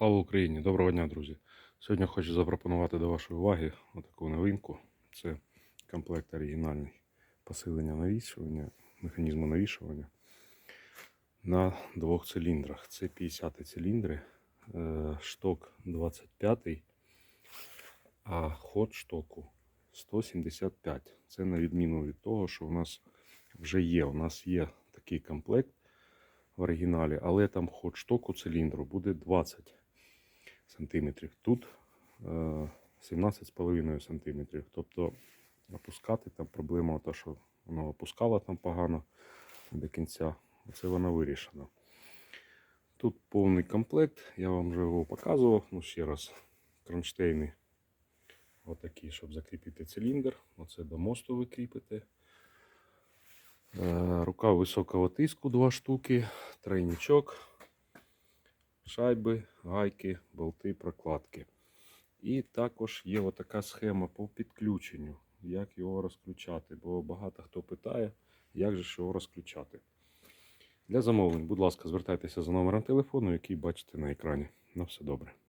Слава Україні! Доброго дня, друзі! Сьогодні хочу запропонувати до вашої уваги таку новинку. Це комплект оригінальний посилення навішування, механізму навішування на двох циліндрах. Це 50 циліндри, е, шток 25, а ход штоку 175. Це на відміну від того, що у нас вже є. У нас є такий комплект в оригіналі, але там ход штоку циліндру буде 20 сантиметрів. Тут е, 17,5 сантиметрів. Тобто опускати там проблема, та, що воно опускало там погано до кінця. Це вона вирішена. Тут повний комплект, я вам вже його показував. Ну, ще раз, кронштейни отакі, щоб закріпити циліндр. Оце до мосту викріпити. Е, Рука високого тиску, два штуки, тройничок, шайби, гайки, болти, прокладки. І також є отака схема по підключенню, як його розключати, бо багато хто питає, як же його розключати. Для замовлень, будь ласка, звертайтеся за номером телефону, який бачите на екрані. На все добре.